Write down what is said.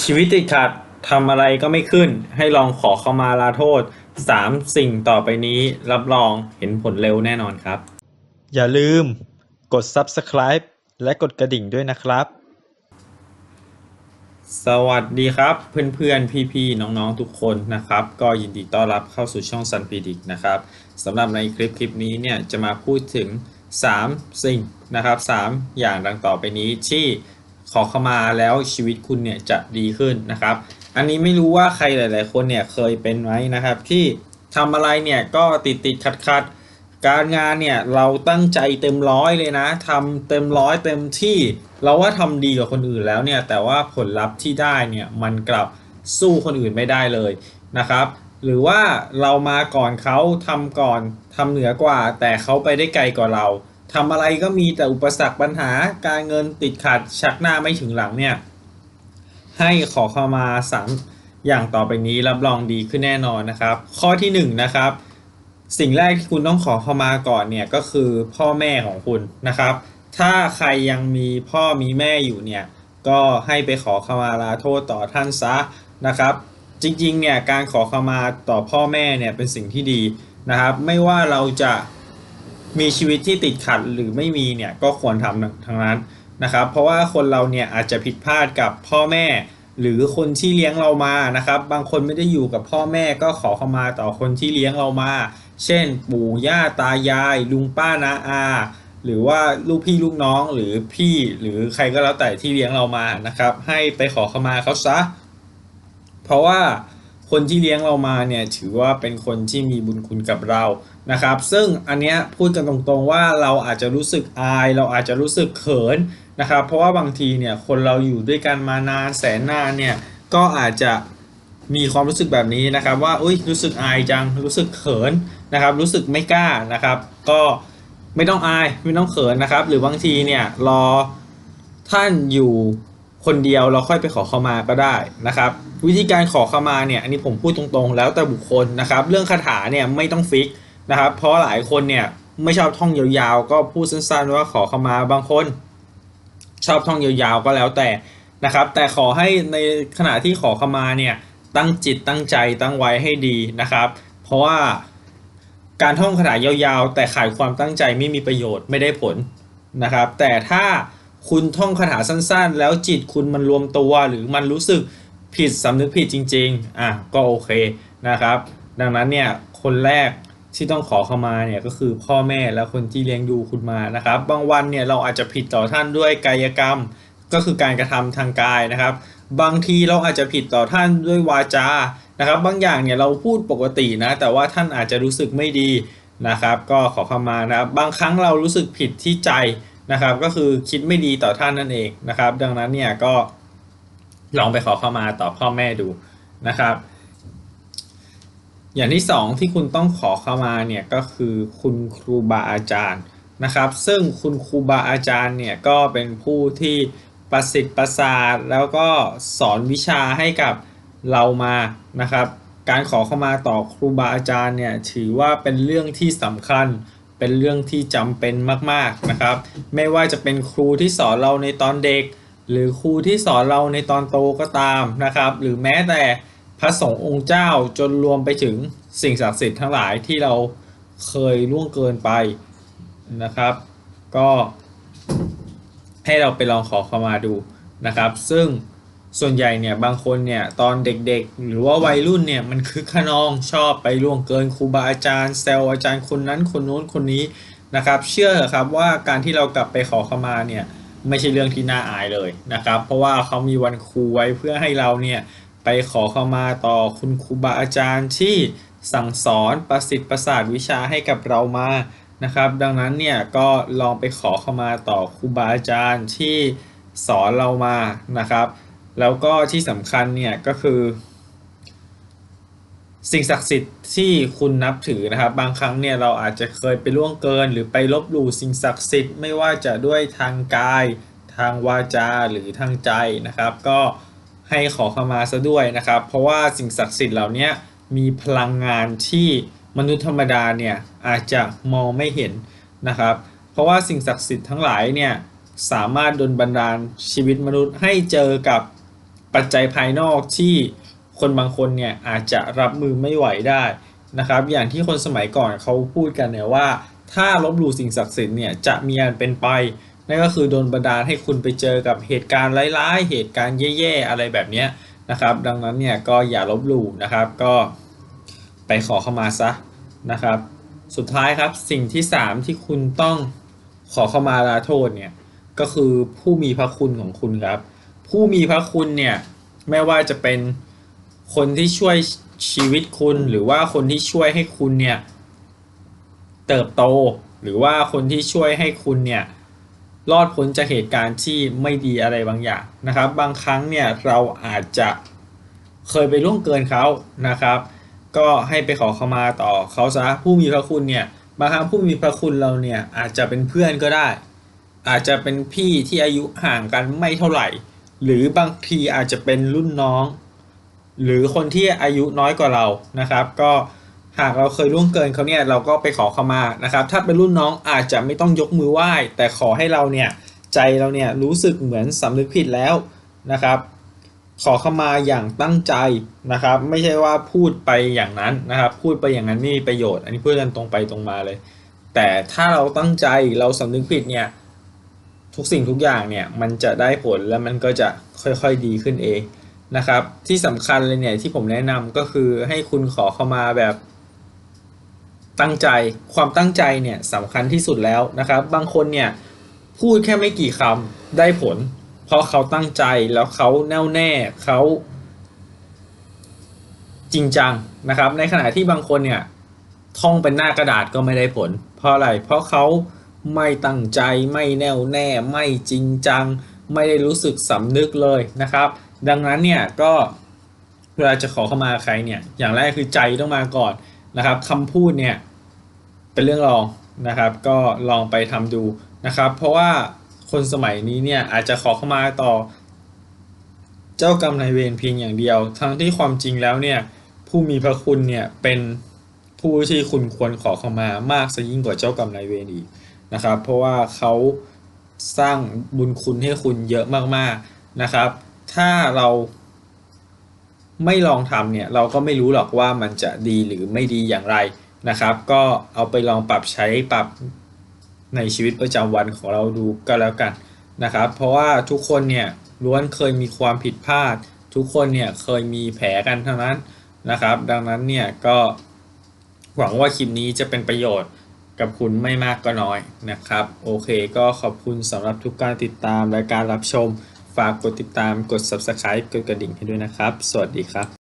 ชีวิตติดขัดทำอะไรก็ไม่ขึ้น ให้ลองขอเข้ามาลาโทษ 3 สิ่งต่อไปนี้รับรองเห็นผลเร็วแน่นอนครับ อย่าลืมกด subscribe และกดกระดิ่งด้วยนะครับ สวัสดีครับ เพื่อนๆ พี่ๆ น้องๆ ทุกคนนะครับ ก็ยินดีต้อนรับเข้าสู่ช่องซันปีดิกนะครับสำหรับในคลิปคลิปนี้เนี่ยจะมาพูดถึง 3 สิ่งนะครับ 3 อย่างดังต่อไปนี้ที่ ขอเข้ามาแล้วชีวิตคุณเนี่ยจะดีขึ้นนะครับ อันนี้ไม่รู้ว่าใครหลาย ๆ คนเนี่ยเคยเป็นไหมนะครับ ที่ทำอะไรเนี่ยก็ติดติดขัดขัดๆการงานเนี่ยเราตั้งใจเต็มร้อยเลยนะทำเต็มร้อยเต็มที่ เราว่าทำดีกว่าคนอื่นแล้วเนี่ยแต่ว่าผลลัพธ์ที่ได้เนี่ยมันกลับสู้คนอื่นไม่ได้เลยนะครับ หรือว่าเรามาก่อนเขาทำก่อนทำเหนือกว่า แต่เขาไปได้ไกลกว่าเรา ทำอะไรก็มีแต่อุปสรรคปัญหาการเงินติดขัดชักหน้าไม่ถึงหลังเนี่ย ให้ขอเข้ามาสามอย่างต่อไปนี้รับรองดีขึ้นแน่นอนนะครับ ข้อที่หนึ่งนะครับ สิ่งแรกที่คุณต้องขอเข้ามาก่อนเนี่ยก็คือพ่อแม่ของคุณนะครับ ถ้าใครยังมีพ่อมีแม่อยู่เนี่ยก็ให้ไปขอขมาลาโทษต่อท่านซะนะครับ จริงๆเนี่ยการขอขมาต่อพ่อแม่เนี่ยเป็นสิ่งที่ดีนะครับ ไม่ว่าเราจะ มีชีวิตที่ติดขัดหรือไม่มีเนี่ยก็ควรทำทั้งนั้นนะครับ เพราะว่าคนเราเนี่ยอาจจะผิดพลาดกับพ่อแม่ หรือคนที่เลี้ยงเรามานะครับ บางคนไม่ได้อยู่กับพ่อแม่ก็ขอเข้ามาต่อคนที่เลี้ยงเรามา เช่น ปู่ย่าตายาย ลุงป้านาอา หรือว่าลูกพี่ลูกน้องหรือพี่หรือใครก็แล้วแต่ที่เลี้ยงเรามานะครับ ให้ไปขอเข้ามาเขาซะ เพราะว่า คนที่เลี้ยงเรามาเนี่ยถือว่าเป็นคนที่มีบุญคุณกับเรานะครับ ซึ่งอันเนี้ยพูดกันตรงๆว่าเราอาจจะรู้สึกอาย เราอาจจะรู้สึกเขินนะครับ เพราะว่าบางทีเนี่ยคนเราอยู่ด้วยกันมานานแสนนานเนี่ยก็อาจจะมีความรู้สึกแบบนี้นะครับ ว่าอุ้ยรู้สึกอายจังรู้สึกเขินนะครับ รู้สึกไม่กล้านะครับ ก็ไม่ต้องอายไม่ต้องเขินนะครับ หรือบางทีเนี่ยรอท่านอยู่ คนเดียวเราค่อยไปขอเข้ามาก็ได้นะครับ วิธีการขอเข้ามาเนี่ยอันนี้ผมพูดตรงๆ แล้วแต่บุคคลนะครับ เรื่องคาถาเนี่ยไม่ต้องฟิกนะครับ เพราะหลายคนเนี่ยไม่ชอบท่องยาวๆ ก็พูดสั้นๆว่าขอเข้ามาบางคน ชอบท่องยาวๆก็แล้วแต่นะครับ แต่ขอให้ในขณะที่ขอเข้ามาเนี่ยตั้งจิตตั้งใจตั้งไว้ให้ดีนะครับ เพราะว่าการท่องคาถายาวๆ แต่ขายความตั้งใจไม่มีประโยชน์ไม่ได้ผลนะครับ แต่ถ้า คุณท่องคาถาสั้นๆ แล้วจิตคุณมันรวมตัวหรือมันรู้สึกผิดสำนึกผิดจริง ๆ อะก็โอเคนะครับ ดังนั้นเนี่ยคนแรกที่ต้องขอเข้ามาเนี่ยก็คือพ่อแม่และคนที่เลี้ยงดูคุณมานะครับ บางวันเนี่ยเราอาจจะผิดต่อท่านด้วยกายกรรม ก็คือการกระทำทางกายนะครับ บางทีเราอาจจะผิดต่อท่านด้วยวาจานะครับ บางอย่างเนี่ยเราพูดปกตินะ แต่ว่าท่านอาจจะรู้สึกไม่ดีนะครับ ก็ขอเข้ามานะครับบางครั้งเรารู้สึกผิดที่ใจ นะครับ ก็คือคิดไม่ดีต่อท่านนั่นเองนะครับ ดังนั้นเนี่ยก็ลองไปขอเข้ามาต่อพ่อแม่ดูนะครับ อย่างที่สองที่คุณต้องขอเข้ามาเนี่ยก็คือคุณครูบาอาจารย์นะครับ ซึ่งคุณครูบาอาจารย์เนี่ยก็เป็นผู้ที่ประสิทธิ์ประสาทแล้วก็สอนวิชาให้กับเรามานะครับ การขอเข้ามาต่อครูบาอาจารย์เนี่ยถือว่าเป็นเรื่องที่สำคัญ เป็นเรื่องที่จำเป็นมากๆนะครับ ไม่ว่าจะเป็นครูที่สอนเราในตอนเด็ก หรือครูที่สอนเราในตอนโตก็ตามนะครับ หรือแม้แต่พระสงฆ์องค์เจ้าจนรวมไปถึงสิ่งศักดิ์สิทธิ์ทั้งหลายที่เราเคยล่วงเกินไปนะครับ ก็ให้เราไปลองขอเข้ามาดูนะครับ ซึ่ง ส่วนใหญ่เนี่ยบางคนเนี่ยตอนเด็กๆ หรือว่าวัยรุ่นเนี่ยมันคือขนองชอบไปล่วงเกินครูบาอาจารย์แซวอาจารย์คนนั้นคนโน้นคนนี้นะครับ เชื่อเถอะครับว่าการที่เรากลับไปขอเข้ามาเนี่ยไม่ใช่เรื่องที่น่าอายเลยนะครับ เพราะว่าเขามีวันครูไว้เพื่อให้เราเนี่ยไปขอเข้ามาต่อคุณครูบาอาจารย์ที่สั่งสอนประสิทธิ์ประสาทวิชาให้กับเรามานะครับ ดังนั้นเนี่ยก็ลองไปขอเข้ามาต่อครูบาอาจารย์ที่สอนเรามานะครับ แล้วก็ที่สำคัญเนี่ยก็คือ สิ่งศักดิ์สิทธิ์ที่คุณนับถือนะครับ บางครั้งเนี่ยเราอาจจะเคยไปล่วงเกิน หรือไปลบหลู่สิ่งศักดิ์สิทธิ์ไม่ว่าจะด้วยทางกาย ทางวาจาหรือทางใจนะครับ ก็ให้ขอเข้ามาซะด้วยนะครับ เพราะว่าสิ่งศักดิ์สิทธิ์เหล่านี้มีพลังงานที่มนุษย์ธรรมดาเนี่ยอาจจะมองไม่เห็นนะครับ เพราะว่าสิ่งศักดิ์สิทธิ์ทั้งหลายเนี่ยสามารถดลบันดาลชีวิตมนุษย์ให้เจอกับ ปัจจัยภายนอกที่คนบางคนเนี่ยอาจจะรับมือไม่ไหวได้นะครับ อย่างที่คนสมัยก่อนเขาพูดกันเนี่ยว่า ถ้าลบหลู่สิ่งศักดิ์สิทธิ์เนี่ยจะมีอันเป็นไป นั่นก็คือโดนบันดาลให้คุณไปเจอกับเหตุการณ์ร้ายๆ เหตุการณ์แย่ๆ อะไรแบบนี้นะครับ ดังนั้นเนี่ยก็อย่าลบหลู่นะครับ ก็ไปขอเข้ามาซะนะครับ สุดท้ายครับสิ่งที่ 3 ที่คุณต้องขอเข้ามาลาโทษเนี่ยก็คือผู้มีพระคุณของคุณครับ ผู้มีพระคุณเนี่ยไม่ว่าจะเป็นคนที่ช่วยชีวิตคุณหรือว่าคนที่ช่วยให้คุณเนี่ยเติบโต หรือว่าคนที่ช่วยให้คุณเนี่ยรอดพ้นจากเหตุการณ์ที่ไม่ดีอะไรบางอย่างนะครับ บางครั้งเนี่ยเราอาจจะเคยไปล่วงเกินเขานะครับ ก็ให้ไปขอเข้ามาต่อเขาซะผู้มีพระคุณเนี่ยบางครั้งผู้มีพระคุณเราเนี่ยอาจจะเป็นเพื่อนก็ได้ อาจจะเป็นพี่ที่อายุห่างกันไม่เท่าไหร่ หรือบางทีอาจจะเป็นรุ่นน้อง หรือคนที่อายุน้อยกว่าเรานะครับ ก็หากเราเคยล่วงเกินเขาเนี่ยเราก็ไปขอเขามานะครับ ถ้าเป็นรุ่นน้องอาจจะไม่ต้องยกมือไหว้ แต่ขอให้เราเนี่ยใจเราเนี่ยรู้สึกเหมือนสำนึกผิดแล้วนะครับ ขอเข้ามาอย่างตั้งใจนะครับ ไม่ใช่ว่าพูดไปอย่างนั้นนะครับ พูดไปอย่างนั้นไม่มีประโยชน์ อันนี้พูดกันตรงไปตรงมาเลย แต่ถ้าเราตั้งใจเราสำนึกผิดเนี่ย ทุกสิ่งทุกอย่างเนี่ยมันจะได้ผลแล้วมันก็จะค่อยๆดีขึ้นเองนะครับ ที่สำคัญเลยเนี่ยที่ผมแนะนำก็คือให้คุณขอเข้ามาแบบตั้งใจความตั้งใจเนี่ยสำคัญที่สุดแล้วนะครับ บางคนเนี่ยพูดแค่ไม่กี่คำได้ผล เพราะเขาตั้งใจแล้วเขาแน่วแน่เขาจริงจังนะครับ ในขณะที่บางคนเนี่ยท่องเป็นหน้ากระดาษก็ไม่ได้ผล เพราะอะไรเพราะเขา ไม่ตั้งใจไม่แน่วแน่ ไม่จริงจัง ไม่ได้รู้สึกสำนึกเลยนะครับ ดังนั้นเนี่ยก็เวลาจะขอเข้ามาใครเนี่ยอย่างแรกคือใจต้องมาก่อนนะครับคำพูดเนี่ยเป็นเรื่องรองนะครับ ก็ลองไปทำดูนะครับ เพราะว่าคนสมัยนี้เนี่ยอาจจะขอเข้ามาต่อ เจ้ากรรมนายเวรเพียงอย่างเดียว ทั้งที่ความจริงแล้วเนี่ยผู้มีพระคุณเนี่ยเป็นผู้ที่คุณควรขอเข้ามามากซะยิ่งกว่าเจ้ากรรมนายเวรอีก นะครับ เพราะว่าเขาสร้างบุญคุณให้คุณเยอะมากๆนะครับ ถ้าเราไม่ลองทำเนี่ยเราก็ไม่รู้หรอกว่ามันจะดีหรือไม่ดีอย่างไรนะครับ ก็เอาไปลองปรับใช้ปรับในชีวิตประจำวันของเราดูก็แล้วกันนะครับ เพราะว่าทุกคนเนี่ยล้วนเคยมีความผิดพลาด ทุกคนเนี่ยเคยมีแผลกันเทั้งนั้นนะครับ ดังนั้นเนี่ยก็หวังว่าคลิปนี้จะเป็นประโยชน์ กับคุณไม่มากก็น้อยนะครับ โอเคก็ขอบคุณสำหรับทุกการติดตามและการรับชม ฝากกดติดตามกด subscribe กดกระดิ่งให้ด้วยนะครับ สวัสดีครับ